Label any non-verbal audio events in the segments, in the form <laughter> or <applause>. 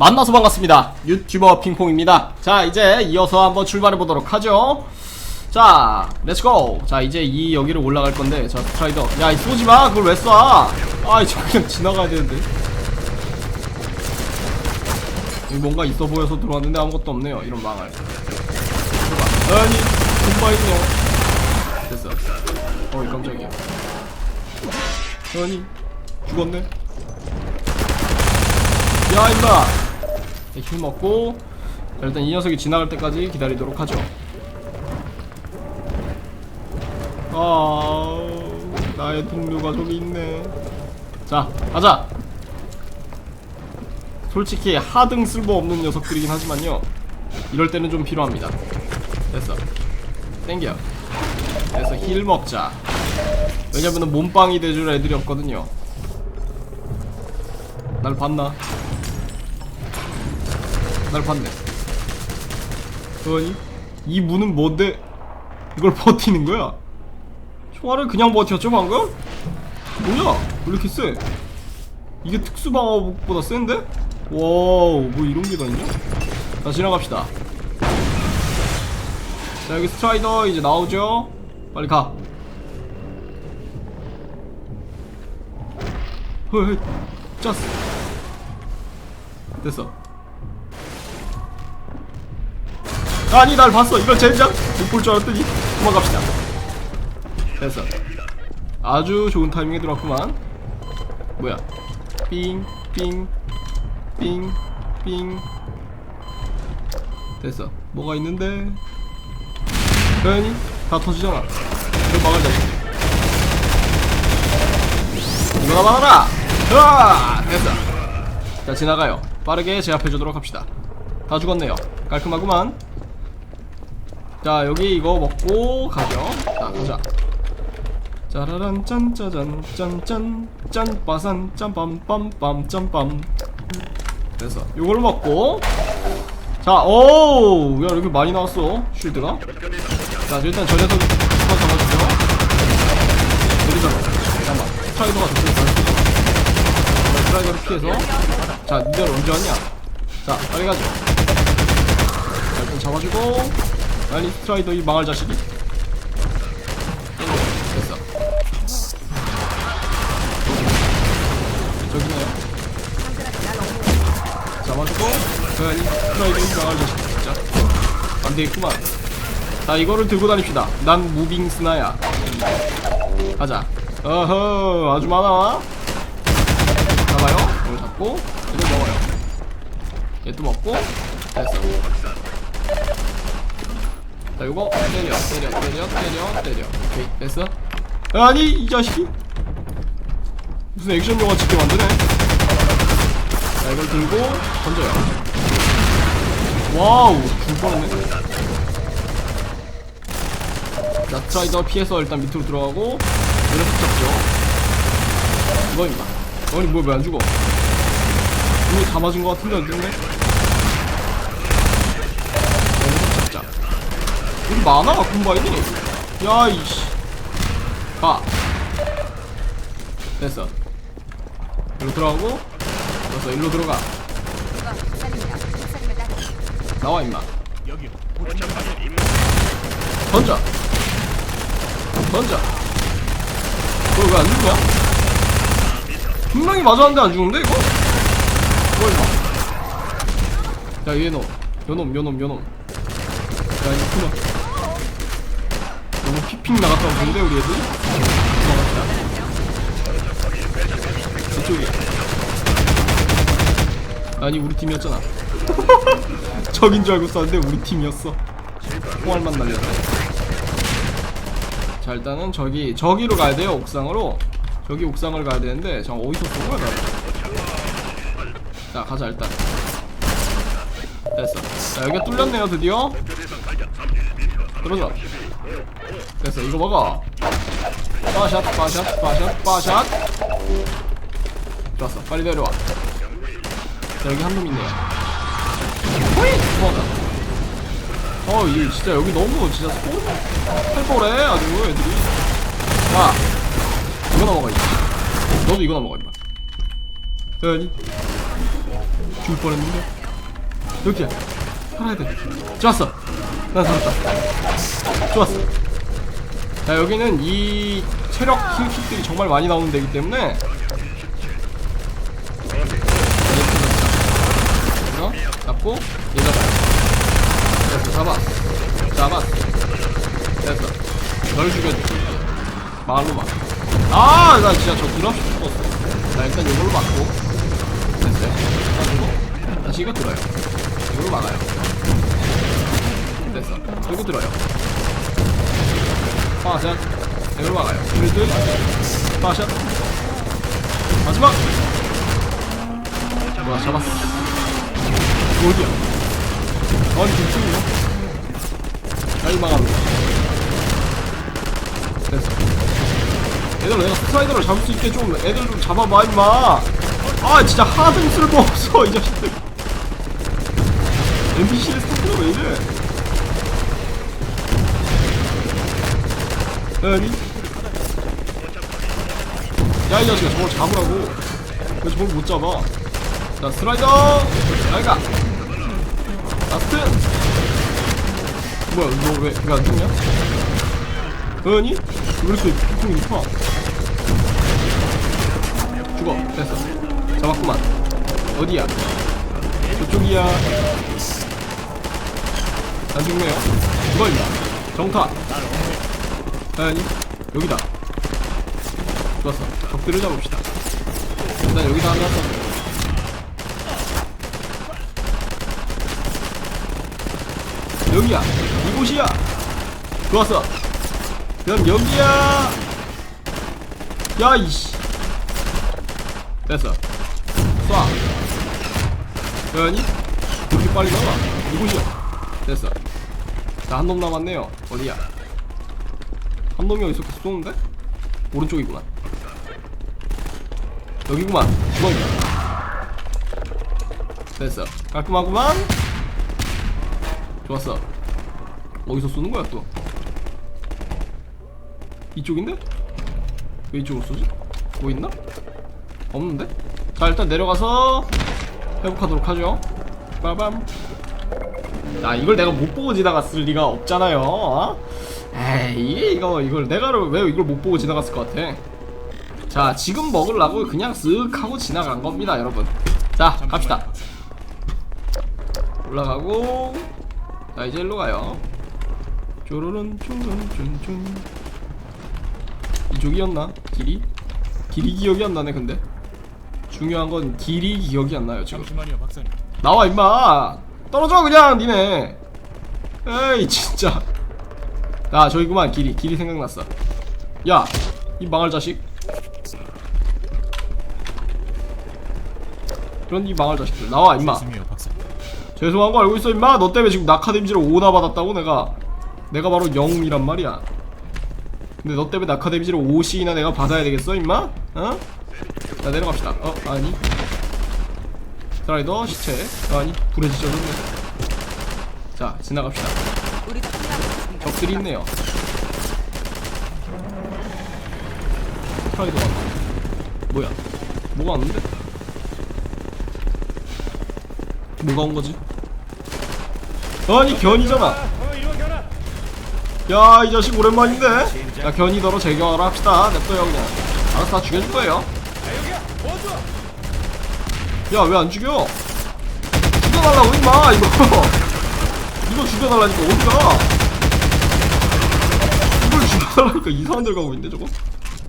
만나서 반갑습니다. 유튜버 핑퐁입니다. 자, 이제 이어서 한번 출발해 보도록 하죠. 자, 렛츠고! 자, 이제 이 여기를 올라갈 건데, 자, 스트라이더. 야, 이 쏘지 마! 그걸 왜 쏴! 아, 저 그냥 지나가야 되는데. 뭔가 있어 보여서 들어왔는데 아무것도 없네요. 이런 망할. 아니, 정말 있네. 됐어. 어이, 깜짝이야. 아니, 죽었네. 야, 임마! 네, 힘 먹고, 자, 일단 이 녀석이 지나갈 때까지 기다리도록 하죠. 아, 나의 동료가 저기 있네. 자, 가자! 솔직히 하등 쓸모없는 녀석들이긴 하지만요. 이럴 때는 좀 필요합니다. 됐어. 땡겨. 됐어, 힐 먹자. 왜냐면은 몸빵이 돼줄 애들이 없거든요. 날 봤나? 날 봤네. 아니, 이 문은 뭔데 이걸 버티는 거야? 총알을 그냥 버텼죠 방금? 뭐야? 왜 이렇게 세? 이게 특수 방어복보다 센데? 와우, 뭐 이런 게 다 있냐? 자, 지나갑시다. 자, 여기 스트라이더 이제 나오죠? 빨리 가. 헐, 짰어. 됐어. 아니, 날 봤어. 이걸 젠장? 못볼 줄 알았더니 도망갑시다. 됐어. 아주 좋은 타이밍에 들어왔구만. 뭐야? 삥, 삥, 삥, 삥. 됐어. 뭐가 있는데? 아니, 다 터지잖아. 이거 막을 자식. 이거나 막아라! 으아! 됐어. 자, 지나가요. 빠르게 제압해주도록 합시다. 다 죽었네요. 깔끔하구만. 자, 여기 이거 먹고 가죠. 자, 가자. 짜라란 짠짜잔 짠짠 짠빠산 짠빰빰빰 짠빰. 됐어. 요걸 먹고. 자 오우 야 이렇게 많이 나왔어 쉴드가. 자 일단 저 녀석 한번 잡아주죠 내리잖아 잠깐만. 스트라이더가 저쪽에 가르치죠. 스트라이더를 피해서. 자 니들 언제 왔냐? 자 빨리 가죠. 자 일단 잡아주고 빨리 스트라이더 이 망할 자식이 됐어 저기네요. 잡아주고, 그, 스트라이드 나갈 자식, 진짜. 안 되겠구만. 자, 이거를 들고 다닙시다. 난 무빙 스나야. 가자. 어허, 아주 많아. 잡아요. 이걸 잡고, 이거 먹어요. 얘 또 먹고, 됐어. 자, 요거 때려, 때려, 때려, 때려, 때려. 오케이, 됐어. 아니, 이 자식이. 무슨 액션 영화 찍게 만드네. 자, 이걸 들고 던져요. 와우, 죽을 뻔했네. 자, 스트라이더 피해서 일단 밑으로 들어가고, 이렇게 잡죠. 이거 임마. 아니, 뭐야, 왜 안 죽어? 이미 다 맞은 것 같은데, 안 죽네? 이렇게 잡자. 여기 많아, 콤바인이. 야, 이씨. 가. 됐어. 일로 들어가고 됐어 일로 들어가 나와 임마 던져 던져 그거 왜안 죽냐? 분명히 맞았는데 안 죽는데 이거? 뭐 임마 야 얘놈 요놈 요놈 요놈 야 이거 그만 핑 나갔다 오는데 우리 애들 도망갔다 저쪽이야. 아니 우리 팀이었잖아. <laughs> 적인 줄 알고 쐈는데 우리 팀이었어. 총알만 날렸네. 자 일단은 저기 저기로 가야 돼요 옥상으로. 저기 옥상을 가야 되는데 저 어디서 쏜 거야 나? 자 가자 일단. 됐어. 자 여기가 뚫렸네요 드디어. 들어줘. 됐어 이거 먹어. 빠샷 빠샷 빠샷 빠샷. 좋았어 빨리 내려와. 자 여기 한 놈 있네요 호이! 도망가. 어 이거 진짜 여기 너무 진짜 소 살벌해 아주 애들이. 자 이거나 먹어 이거 너도 이거나 먹어 임마. 아니? 죽을 뻔했는데. 여기야. 살아야 돼. 좋았어 난 살았다 좋았어 자 여기는 이 체력 힐킥들이 정말 많이 나오는 데이기 때문에 그래서 잡고 얘 잡아 됐어 잡아 잡아 됐어 널 죽여줘 말로 막 아, 나 진짜 저 드랍십 죽었어. 자, 일단 이걸로 막고. 됐어요. 가지고. 다시 이거 들어요. 이걸로 막아요. 됐어. 이거 들어요. 파샷. 이걸로 막아요. 그리드. 파샷. 마지막! 뭐야, 잡았어. 어디야? 아니, 괜찮냐? 잘 막았네. 됐어. 얘들 내가 스트라이더를 잡을 수 있게 좀 애들 좀 잡아봐 임마 아 진짜 하등 쓸모없어 이 자식들 <laughs> NPC의 스타트가 왜 이래 아니 야이 자식아 저걸 잡으라고. 왜 저걸 못 잡아. 자 스트라이더! 나이가! 라스트! 뭐야 너 왜 왜안 죽냐? 아니 왜 이렇게 폭풍이 높아 죽어. 됐어. 잡았구만. 어디야? 저쪽이야. 안 죽네요. 죽어 정타 아니 여기다. 좋았어. 적들을 잡읍시다. 일단 여기다 하나 써 여기야. 이곳이야. 좋았어. 그럼 여기야. 야 이씨. 됐어. 쏴. 왜니 이렇게 빨리 나와 이곳이야. 됐어. 자 한 놈 남았네요. 어디야 한 놈이 어디서 계속 쏘는데? 오른쪽이구만 여기구만 주먹이야 됐어 깔끔하구만 좋았어 어디서 쏘는 거야 또 이쪽인데? 왜 이쪽으로 쏘지? 뭐 있나? 없는데? 자 일단 내려가서 회복하도록 하죠 빠밤 자 이걸 내가 못 보고 지나갔을 리가 없잖아요 어? 에이 이거 이걸 내가 왜 이걸 못 보고 지나갔을 것 같아? 자 지금 먹으려고 그냥 쓱 하고 지나간 겁니다 여러분. 자 갑시다. 올라가고 자 이제 일로 가요. 쪼르른 쫀쫀 이쪽이었나? 길이? 길이 기억이 안 나네 근데. 중요한 건 길이 기억이 안 나요 지금. 나와 임마! 떨어져 그냥 니네! 에이 진짜 야 저기구만. 길이 길이 생각났어. 야 이 망할 자식. 그런 이 망할 자식들. 나와 임마. 죄송한 거 알고 있어 임마. 너 때문에 지금 낙하 데미지를 5나 받았다고 내가. 내가 바로 영웅이란 말이야. 근데 너 때문에 낙하 데미지를 5씩이나 내가 받아야 되겠어 임마? 어? 자 내려갑시다. 어 아니. 스라이더 시체 어, 아니 불에 지져졌네 자 지나갑시다 적들이 있네요. 스라이더 왔나 뭐야? 뭐가 왔는데? 뭐가 온 거지? 아니 견이잖아. 야 이 자식 오랜만인데? 야 견이더러 제거하라 합시다. 냅둬요 그냥. 알아서 다 죽여줄 거예요. 야 왜 안 죽여? 죽여달라고 임마 이거 <laughs> 이거 죽여달라니까 어디가 이걸 죽여달라니까 이상한 데 가고 있는데 저거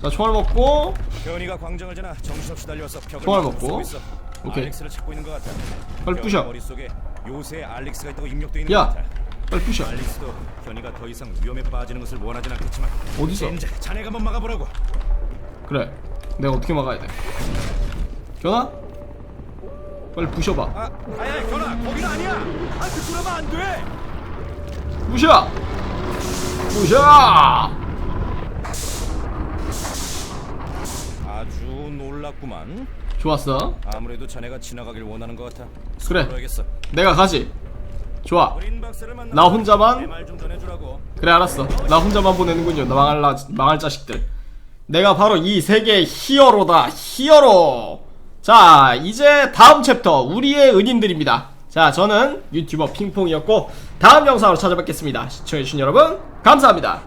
자 총알 먹고 견이가 광장을 지나 정신없이 달려와서 벽을 총알 먹고. 있어. 오케이. 알릭스를 찾고 있는 것 같아. 빨리 부셔. 머릿 속에 요새 알릭스가 있다고 입력돼 있는 야 것 같아. 빨리 부셔 알릭스도 견이가 더 이상 위험에 빠지는 것을 원하진 않겠지만 어디서? 이제 자네가 한번 막아보라고. 그래 내가 어떻게 막아야 돼 견아 빨리 부셔봐 아, 아야, 견아, 거긴 아니야. 아, 그쪽으로 안 돼. 부셔 부셔 아주 놀랍구만. 좋았어 아무래도 자네가 지나가길 원하는 것 같아. 그래. 그래야겠어. 내가 가지 좋아. 나 혼자만? 그래 알았어 나 혼자만 보내는군요 나 망할, 나, 망할 자식들 내가 바로 이 세계의 히어로다 히어로 자 이제 다음 챕터 우리의 은인들입니다. 자 저는 유튜버 핑퐁이었고 다음 영상으로 찾아뵙겠습니다. 시청해주신 여러분 감사합니다